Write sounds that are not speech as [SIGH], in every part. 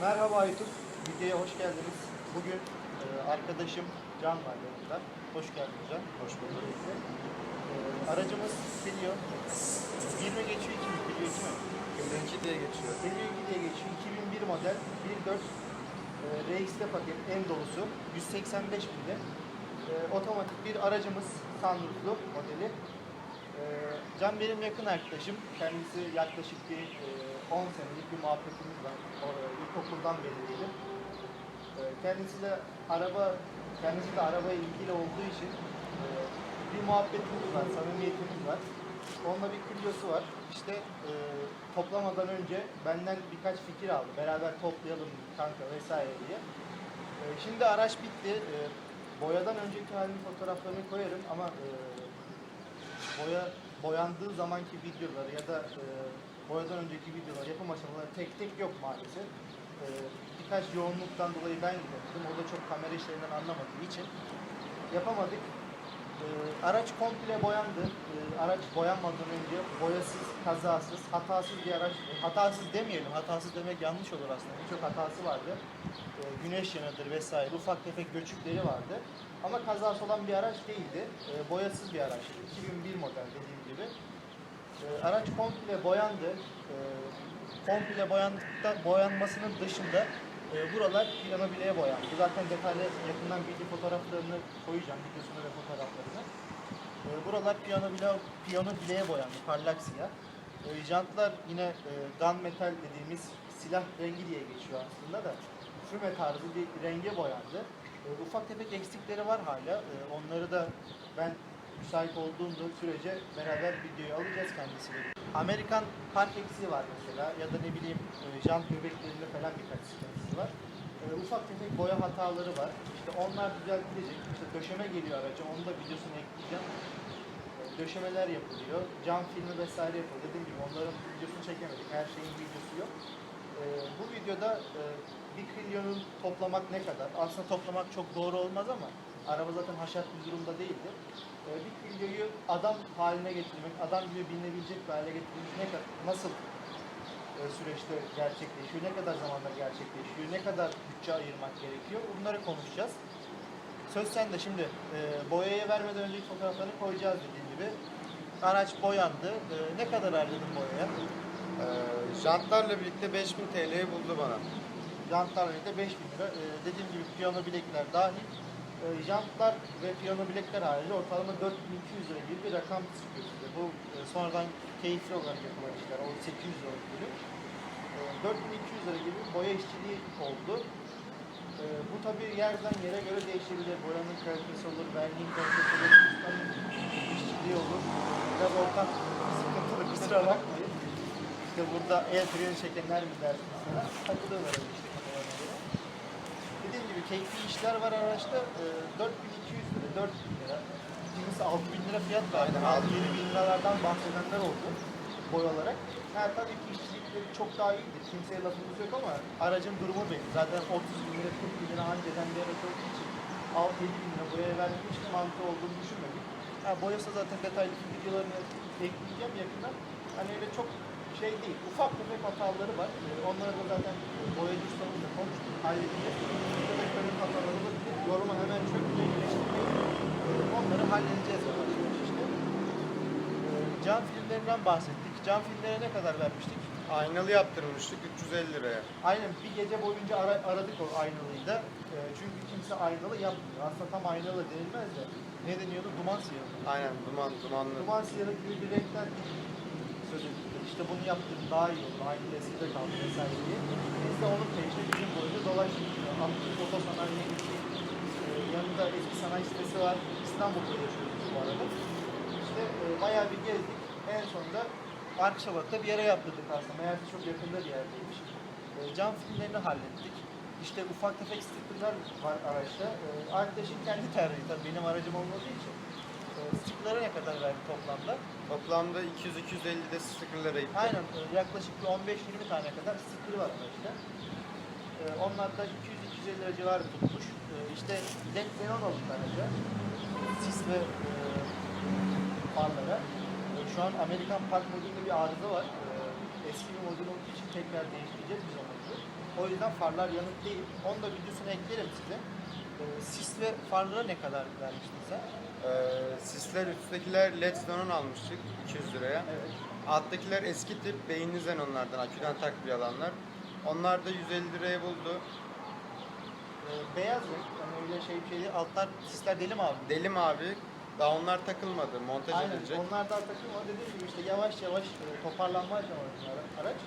Merhaba Aytun, videoya hoş geldiniz. Bugün e, arkadaşım Can var yanımda. Hoş geldin Can. Hoş bulduk. E, aracımız Clio. 20 geçiyor 2 mi? Clio 2 mi? 22 diye geçiyor. Clio 2 diye geçiyor. 2001 model 1.4 e, RX'de paket en dolusu. 185 binde. E, otomatik bir aracımız sunrooflu modeli. E, Can benim yakın arkadaşım. Kendisi yaklaşık bir e, 10 senelik bir muhabbetimiz var. O, e, ilkokuldan beri diyelim. E, kendisi de araba, kendisi de arabaya ilgili olduğu için e, bir muhabbetimiz var, samimiyetimiz var. Onunla bir Clio'su var. İşte e, toplamadan önce benden birkaç fikir aldı. Beraber toplayalım kanka vesaire diye. E, şimdi araç bitti. Boyadan önceki halinin fotoğraflarını koyarım ama boya boyandığı zamanki videoları ya da e, boyadan önceki videolar yapım aşamaları tek tek yok maalesef. E, birkaç yoğunluktan dolayı ben gidemedim. O da çok kamera işlerinden anlamadığı için yapamadık. E, araç komple boyandı. E, araç boyanmadan önce boyasız, kazasız, hatasız bir araç. Hatasız demeyelim, hatasız demek yanlış olur aslında. Birçok hatası vardı. Güneş yanıdır vesaire, ufak tefek göçükleri vardı. Ama kazası olan bir araç değildi. Boyasız bir araçtı. 2001 model dediğim gibi. E, araç komple boyandı. E, komple boyandıkta, boyanmasının dışında e, buralar piyano bileğe boyandı. Zaten detaylı yakından video fotoğraflarını koyacağım, videosunu ve fotoğraflarını. E, buralar piyano bile piyano bileğe boyandı, parlak siyah. E, jantlar yine e, gunmetal dediğimiz silah rengi diye geçiyor aslında da füme tarzı bir renge boyandı. E, ufak tefek eksikleri var hala. E, onları da ben müsait olduğunda sürece beraber videoyu alacağız kendisiyle. Amerikan park eksiği var mesela ya da ne bileyim e, jant göbeklerinde falan birkaç sıkıntısı var. E, ufak tefek boya hataları var. İşte onlar düzeltilecek. İşte döşeme geliyor araca. Onu da videosunu ekleyeceğim. E, döşemeler yapılıyor. Cam filmi vesaire yapılıyor. Dediğim gibi onların videosunu çekemedik. Her şeyin videosu yok. E, bu videoda e, bir trilyonun toplamak ne kadar? Aslında toplamak çok doğru olmaz ama araba zaten haşat bir durumda değildi. E, bir trilyoyu adam haline getirmek, adam gibi bilinebilecek bir hale getirmek ne kadar, nasıl e, süreçte gerçekleşiyor, ne kadar zamanda gerçekleşiyor, ne kadar bütçe ayırmak gerekiyor bunları konuşacağız. Söz sende şimdi. E, boyaya vermeden önceki fotoğraflarını koyacağız dediğim gibi. Araç boyandı. E, ne kadar harcadın boyaya? Ee, jantlarla birlikte 5000 TL'yi buldu bana. Jantlar birlikte 5000 lira. Ee, dediğim gibi piyano bilekler dahil. Ee, jantlar ve piyano bilekler harici ortalama 4200 lira gibi bir rakam çıkıyor size. Bu e, sonradan keyifli olarak yapılan işler. O 800 lira bölüm. Ee, 4200 lira gibi boya işçiliği oldu. Ee, bu tabii yerden yere göre değişebilir. Boyanın kalitesi olur, verniğin kalitesi olur, ustanın işçiliği olur. Biraz ortak sıkıntılı kusura bakmayın. İşte burada el freni çekenler mi dersin mesela? Takılıyorlar işte. Keyifli işler var araçta. Ee, 4200 lira, 4000 lira. Kimisi 6000 lira fiyat verdi. 6-7 bin liralardan bahsedenler oldu boy olarak. Ha, tabii ki işçilikleri çok daha iyidir. Kimseye lafımız yok ama aracın durumu belli. Zaten 30 bin lira, 40 bin lira anca eden bir araç olduğu için 6-7 bin lira boyaya vermek hiç de mantığı olduğunu düşünmedik. Ha, boyasa zaten detaylı videolarını ekleyeceğim yakında. Hani öyle çok şey değil, ufak tefek hataları var. Ee, onları da zaten boyacı ustamızla konuştuk, halledeceğiz. Tefek tefek hataları var. Yoruma hemen çökmeyi, iyileştirmeyi, e, onları halledeceğiz yavaş yavaş işte. Ee, Cam filmlerinden bahsettik. Cam filmlere ne kadar vermiştik? Aynalı yaptırmıştık 350 liraya. Aynen bir gece boyunca ara- aradık o aynalıyı da. Ee, çünkü kimse aynalı yapmıyor. Aslında tam aynalı denilmez de. Ne deniyordu? Duman siyahı. Aynen duman dumanlı. Duman siyahı gibi bir renkten söz ettiler. İşte bunu yaptırın daha iyi olur. Aynı eskide kaldı vesaire diye. Biz de onun peşinde bizim boyunca dolaştık kampüs orta sanayi, e, yanında eski sanayi sitesi var. İstanbul'da yaşıyoruz bu arada. İşte e, bayağı bir gezdik. En sonunda Arkşabat'ta bir yere yaptırdık aslında. Meğerse çok yakında bir yerdeymiş. E, cam filmlerini hallettik. İşte ufak tefek sticker'lar var araçta. E, arkadaşın kendi tercihi tabii benim aracım olmadığı için. E, sticker'lara ne kadar verdi toplamda? Toplamda 200-250 de sticker'lara gitti. Aynen e, yaklaşık bir 15-20 tane kadar sticker var araçta. E, onlardan 200 300 lira civarı tutmuş. E, işte ilet Zenonoğlu aracı. Sis ve e, farlara. Ee, şu an Amerikan Park modülünde bir arıza var. Ee, eski bir modül olduğu için tekrar değiştireceğiz biz onu. O yüzden farlar yanık değil. Onu da videosunu eklerim size. Sis ve farlara ne kadar vermiştin sen? Sisler üsttekiler led xenon almıştık 200 liraya. Evet. Alttakiler eski tip beyinli xenonlardan, aküden takviye alanlar. Onlar da 150 liraya buldu. Ee, beyaz renk, yani öyle şey bir şey değil. Altlar sisler deli mi abi? Deli mavi. Daha onlar takılmadı. Montaj Aynen. edilecek. Onlar da takım o dediğim gibi işte yavaş yavaş e, toparlanma aşamasında ara- araç.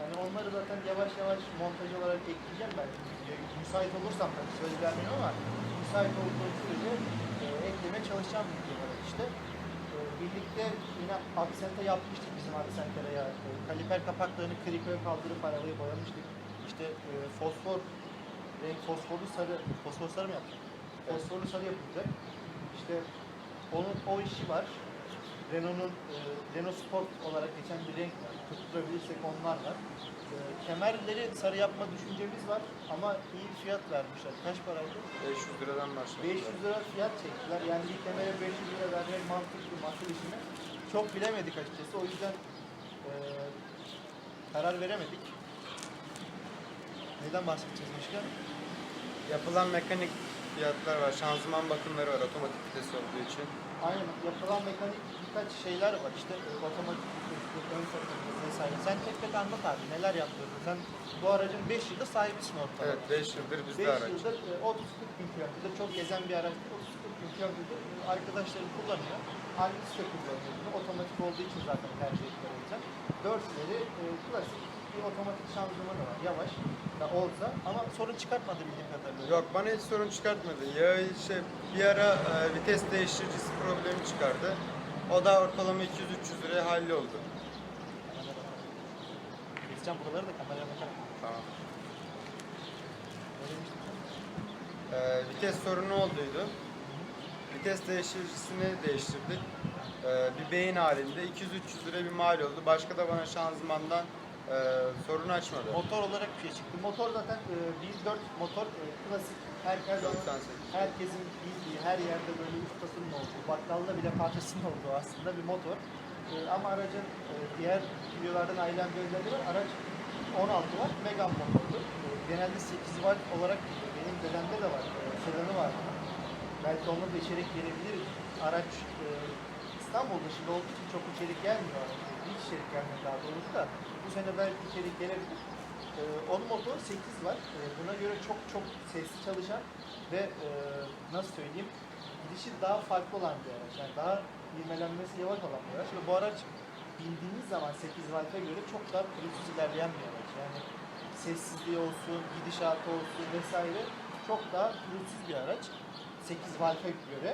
Yani onları zaten yavaş yavaş montaj olarak ekleyeceğim ben. videoya. Müsait olursam tabii söz vermiyorum ama müsait olduğum sürece e, eklemeye çalışacağım videolara işte. E, birlikte yine aksente yapmıştık bizim aksentere ya. E, kaliper kapaklarını krikoya kaldırıp arabayı boyamıştık. İşte e, fosfor renk fosforlu sarı, fosfor sarı mı yaptık? Fosforlu sarı yapılacak. İşte onun o işi var. Renault'un e, Renault Sport olarak geçen bir renk var. Tutturabilirsek onlar var. E, kemerleri sarı yapma düşüncemiz var ama iyi fiyat vermişler. Kaç paraydı? 500 liradan başladı. 500 lira fiyat çektiler. Yani bir kemere 500 lira vermek mantıklı, makul işine. Çok bilemedik açıkçası. O yüzden e, karar veremedik. Neden bahsedeceğiz başka? Yapılan mekanik fiyatlar var. Şanzıman bakımları var otomatik vites olduğu için. Aynen yapılan mekanik birkaç şeyler var işte e, otomatik vitesli, ön vesaire. Sen tek tek anlat abi neler yaptırdın? Sen bu aracın 5 yılda sahibisin ortalama. Evet 5 yıldır 5 bizde araç. yıldır e, 30-40 bin kilometre çok gezen bir araç değil. 30-40 bin kilometre arkadaşları kullanıyor. Hangisi de kullanıyor. Otomatik olduğu için zaten tercih ettiler o yüzden. Dörtleri e, klasik bir otomatik şanzımanı var. Yavaş da olsa ama sorun çıkartmadı bildiğim kadarıyla. Yok bana hiç sorun çıkartmadı. Ya şey, bir ara e, vites değiştiricisi problemi çıkardı. O da ortalama 200-300 liraya halloldu. Keseceğim buraları da kameraya bakarak. Tamam. E, vites sorunu olduydu. Vites değiştiricisini değiştirdik. E, bir beyin halinde 200-300 lira bir mal oldu. Başka da bana şanzımandan e, sorun açmadı. Motor olarak bir şey çıktı. Motor zaten e, 1.4 motor e, klasik. Her, her zaman 98. herkesin bildiği, her yerde böyle ustasının olduğu, bakkalda bile parçasının olduğu aslında bir motor. E, ama aracın e, diğer videolardan ayrılan bir özelliği var. Araç 16 var, Megane motordu. E, genelde 8 watt olarak benim dedemde de var. E, sedanı var. Belki onunla da içerik gelebilir. Araç e, İstanbul'da şimdi olduğu için çok içerik gelmiyor. Hiç içerik gelmiyor daha doğrusu da. Bu sene belki içerik gelebilir. Ee, onun motoru 8 var. Ee, buna göre çok çok sesli çalışan ve e, nasıl söyleyeyim gidişi daha farklı olan bir araç. Yani daha ivmelenmesi yavaş olan bir araç ve bu araç bindiğiniz zaman 8 Valve'e göre çok daha pürüzsüz ilerleyen bir araç. Yani sessizliği olsun, gidişatı olsun vesaire çok daha pürüzsüz bir araç. 8 Valve'e göre.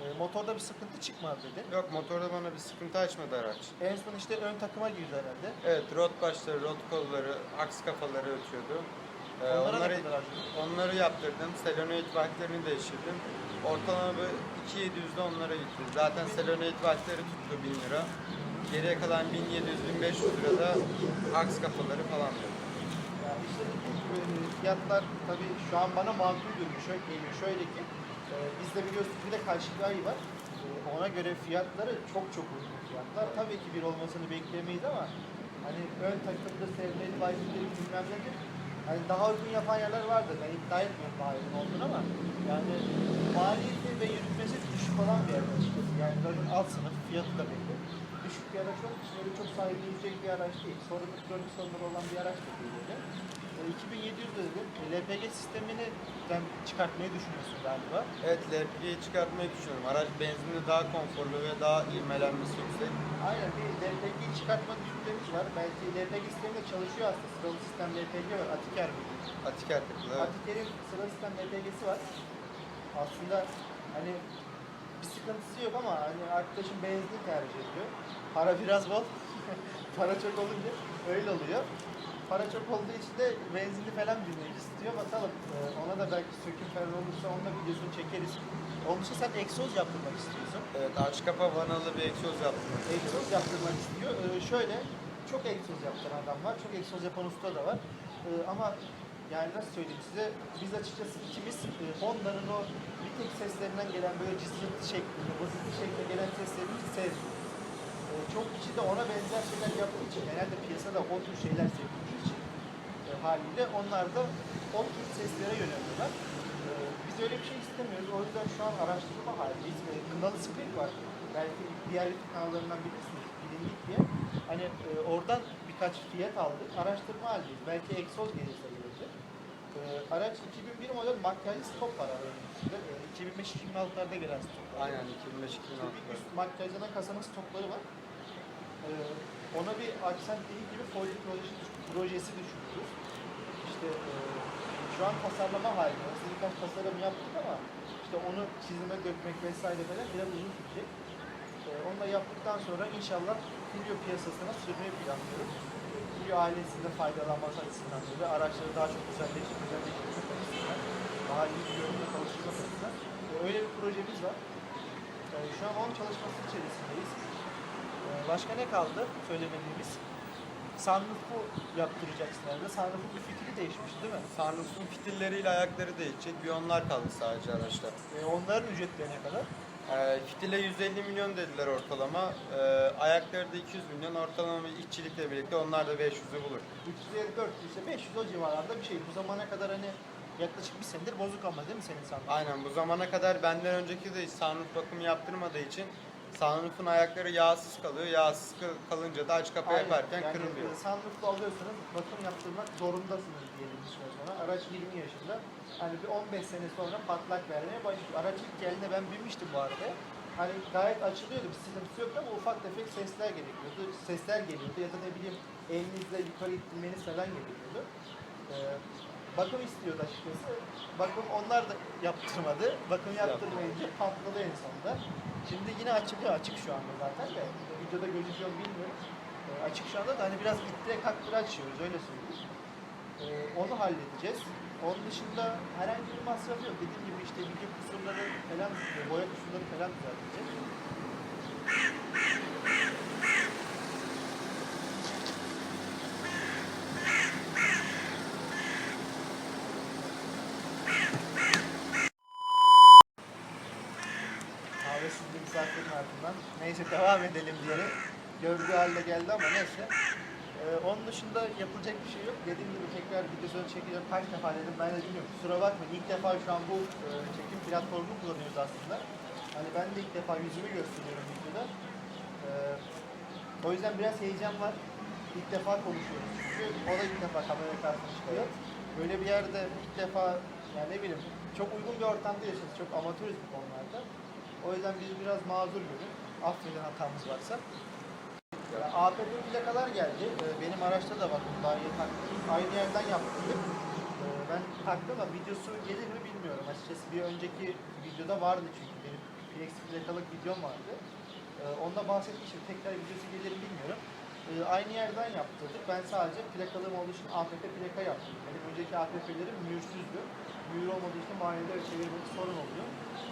Ee, motorda bir sıkıntı çıkmadı dedi. Yok motorda bana bir sıkıntı açmadı araç. En son işte ön takıma girdi herhalde. Evet rot başları, rot kolları, aks kafaları ötüyordu. Ee, Onlara onları, ne kadar harcadın? onları yaptırdım. Selenoid valflerini değiştirdim. Ortalama böyle 2700'de onlara gitti. Zaten selenoid valfleri tuttu 1000 lira. Geriye kalan 1700-1500 lirada aks kafaları falan. Yani işte e, fiyatlar tabii şu an bana makul görünüyor. Şöyle geliyor. Şöyle ki e, bizde biliyorsunuz bir de karşılıklı ayı var. E, ona göre fiyatları çok çok uygun fiyatlar. Tabii ki bir olmasını beklemeyiz ama hani ön takımda sevmeli bayisileri bilmem nedir. Hani daha uygun yapan yerler vardır. Ben iddia etmiyorum daha uygun olduğunu ama yani maliyeti ve yürütmesi düşük olan bir yer açıkçası. Yani zaten alt sınıf fiyatı da belli. Bir araç yok. Böyle çok sahibilecek bir araç değil. Sorunlu kronik sorunları olan bir araç da değil. öyle. E, 2700 dedim. LPG sistemini sen çıkartmayı düşünüyorsun galiba. Evet LPG'yi çıkartmayı düşünüyorum. Araç benzinli daha konforlu ve daha ivmelenmesi yüksek. Aynen bir LPG çıkartma düşüncemiz var. Belki LPG sistemi de çalışıyor aslında. Sıralı sistem LPG var. Atiker bu. Atiker takılı. Evet. Atiker'in sıralı sistem LPG'si var. Aslında hani bir sıkıntısı yok ama hani arkadaşım benzin tercih ediyor. Para biraz bol. [LAUGHS] Para çok olunca öyle oluyor. Para çok olduğu için de benzinli falan binmek istiyor. Bakalım e, ona da belki söküm falan olursa onun da videosunu çekeriz. Onun için sen egzoz yaptırmak istiyorsun. Evet aç kapa vanalı bir egzoz yaptım. egzoz yaptırmak istiyor. Ee, şöyle çok egzoz yaptıran adam var. Çok egzoz yapan usta da var. Ee, ama yani nasıl söyleyeyim size biz açıkçası ikimiz e, Honda'nın o vitek seslerinden gelen böyle cızırtı şeklinde, basitli şeklinde gelen seslerini hiç. Ee, çok kişi de ona benzer şeyler yaptığı için genelde piyasada o tür şeyler sevildiği için e, haliyle onlar da o tür seslere yöneliyorlar. E, biz öyle bir şey istemiyoruz. O yüzden şu an araştırma halindeyiz. E, Kınalı Spring var. Belki diğer kanallarından bilirsiniz. Bilindik diye. Hani e, oradan birkaç fiyat aldık. Araştırma halindeyiz. Belki egzoz gelirse gelecek. E, araç 2001 model makyajlı stop var aracın üstünde. E, 2005-2006'larda gelen stoplar. Aynen 2005 Bir 2006 üst makyajlama kasanın stopları var. Ee, ona bir aksent değil gibi folyo projesi, projesi düşünüyoruz. İşte e, şu an tasarlama halinde. Biz birkaç tasarım yaptık ama işte onu çizime dökmek vesaire falan biraz uzun sürecek. Ee, onu da yaptıktan sonra inşallah Clio piyasasına sürmeyi planlıyoruz. Clio ailesinde faydalanması açısından ve araçları daha çok güzelleştirmek, güzelleştirmek açısından, daha iyi bir görünümle çalıştırmak açısından e, öyle bir projemiz var. Ee, şu an onun çalışması içerisindeyiz. Ee, başka ne kaldı söylemediğimiz? Sunroof'u yaptıracaksın herhalde. Sunroof'un bir fikri değişmiş değil mi? Sunroof'un fitilleriyle ayakları değişecek. Bir onlar kaldı sadece araçta. Ee, onların ücretleri ne kadar? Ee, fitile 150 milyon dediler ortalama. Ee, ayakları da 200 milyon. Ortalama bir işçilikle birlikte onlar da 500'ü bulur. 350 400 ise 500 o civarlarda bir şey. Bu zamana kadar hani yaklaşık bir senedir bozuk ama değil mi senin sunroof? Aynen bu zamana kadar benden önceki de hiç sunroof bakımı yaptırmadığı için sunroof'un ayakları yağsız kalıyor. Yağsız kal- kalınca da aç kapa Aynen. yaparken yani, kırılıyor. Sunroof'lu alıyorsanız bakım yaptırmak zorundasınız diyelim bir süre sonra. Araç 20 yaşında. Hani bir 15 sene sonra patlak vermeye başlıyor. Araç ilk geldiğinde ben binmiştim bu arada. Hani gayet açılıyordu, bir sıkıntısı yoktu ama ufak tefek sesler gerekiyordu. Sesler geliyordu ya da ne bileyim elinizle yukarı ittirmeniz falan gerekiyordu. Ee, bakım istiyordu açıkçası. Bakım onlar da yaptırmadı. Bakım yaptırmayınca patladı en sonunda. Şimdi yine açılıyor, açık şu anda zaten de. Videoda gözüküyor bilmiyorum. Ee, açık şu anda da hani biraz ittire kaktıra açıyoruz öyle söyleyeyim. Ee, onu halledeceğiz. Onun dışında herhangi bir masraf yok. Dediğim gibi işte video kusurları falan, e, boya kusurları falan düzelteceğiz. Halde geldi ama neyse. Ee, onun dışında yapılacak bir şey yok. Dediğim gibi tekrar videosunu çekeceğim. Kaç defa dedim ben de bilmiyorum. Kusura bakmayın. İlk defa şu an bu e, çekim platformunu kullanıyoruz aslında. Hani ben de ilk defa yüzümü gösteriyorum videoda. Ee, o yüzden biraz heyecan var. İlk defa konuşuyoruz. Çünkü o da ilk defa kamera karşısına çıkıyor. Böyle bir yerde ilk defa yani ne bileyim çok uygun bir ortamda yaşıyoruz. Çok amatörüz bu konularda. O yüzden biz biraz mazur görün. Affedin hatamız varsa. Ya, APP plakalar geldi. Ee, Benim araçta da daha iyi taktım. Aynı yerden yaptırdım. Ee, Ben taktım ama videosu gelir mi bilmiyorum. Açıkçası bir önceki videoda vardı çünkü benim Plex plakalık videom vardı. Ee, Onda bahsetmiştim. Tekrar videosu gelir mi bilmiyorum. Aynı yerden yaptırdık. Ben sadece plakalığım olduğu için APP plaka yaptım. Benim önceki APP'lerim mühürsüzdü. Mühür olmadığı için muayenede çevirmek sorun oluyor.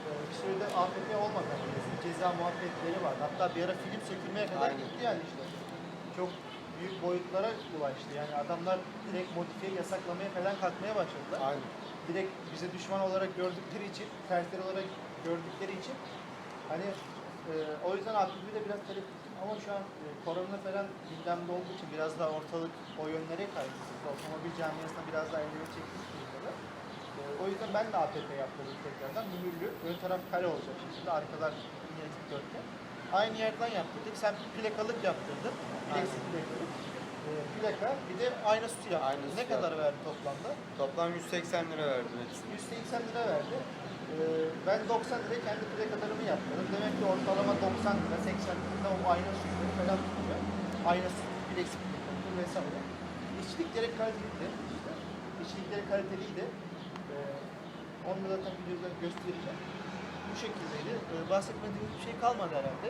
Ee, Bir sürede APP olmadan bir ceza muhabbetleri vardı. Hatta bir ara film sökülmeye kadar Aynen. gitti yani işte. Çok büyük boyutlara ulaştı. Yani adamlar direkt modifiye yasaklamaya falan kalkmaya başladılar. Aynen. Direkt bize düşman olarak gördükleri için, tersleri olarak gördükleri için hani e, o yüzden APP'yi de biraz ettim ama şu an e, korona falan gündemde olduğu için biraz daha ortalık o yönlere kaydı. Otomobil camiasına biraz daha elleri çekmiş durumda. O yüzden ben de APP yaptırdım tekrardan. Mühürlü. Ön taraf kare olacak şekilde. Arkalar yine dikdörtgen. Aynı yerden yaptırdık. Sen plakalık yaptırdın. Plexi plakalık. E, plaka. Bir de ayna sütü yaptın. Ayna ne sütü kadar yaptım. verdi toplamda? Toplam 180 lira hepsine. 180 lira verdi. Ee, ben 90 liraya kendi plakalarımı yaptırdım. Demek ki ortalama 90 lira, 80 lira o ayna süsleri falan tutuyor. Ayna süsü, bileksin plakaları vesaire. İşçilikleri kaliteliydi. İşte. İşçilikleri kaliteliydi. Onu da zaten videoda göstereceğim. Bu şekildeydi. Ee, bahsetmediğimiz bir şey kalmadı herhalde.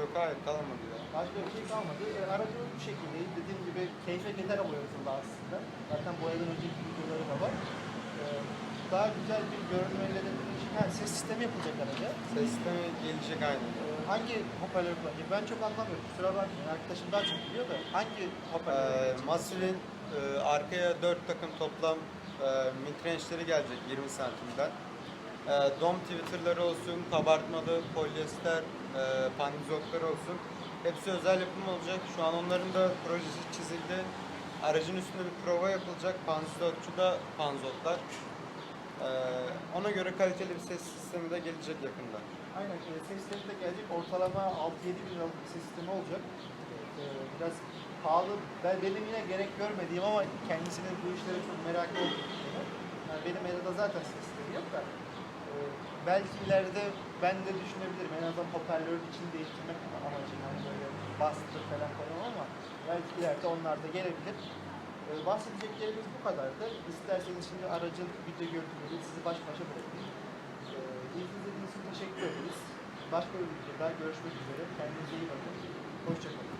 Yok hayır kalmadı ya. Başka bir şey kalmadı. E, aracımız bu şekildeydi. Dediğim gibi keyfe keder boyatıldı aslında. Zaten boyadan önceki videoları da var. E, daha güzel bir görünüm elde edebilmek için ha, ses sistemi yapılacak araca. Ses sistemi gelecek aynı. E, hangi hoparlör kullanacak? Ben çok anlamıyorum. Kusura bakmayın. Arkadaşım daha çok biliyor da hangi hoparlör Ee? Masil'in e, arkaya 4 takım toplam e, midrange'leri gelecek 20 santimden. E, dom twitter'ları olsun, kabartmalı, polyester, e, pandizotları olsun. Hepsi özel yapım olacak. Şu an onların da projesi çizildi. Aracın üstünde bir prova yapılacak. Panzotçu da panzotlar. Ee, ona göre kaliteli bir ses sistemi de gelecek yakında. Aynen e, sesleri de gelecek. Ortalama 6-7 bin liralık bir ses sistemi olacak. E, biraz pahalı. Ben benim yine gerek görmediğim ama kendisinin bu işlere çok meraklı olduğu bir konu. Yani benim evde zaten ses sistemi yok da e, belki ileride ben de düşünebilirim. En azından hoparlörün içini değiştirmek amacıyla hani böyle bastır falan koyamam ama belki ileride onlar da gelebilir. E, bahsedeceklerimiz bu kadardı. İsterseniz şimdi aracın video görüntüleri sizi baş başa bırakayım. E, İzlediğiniz için teşekkür ederiz. Başka bir videoda görüşmek üzere. Kendinize iyi bakın. Hoşçakalın.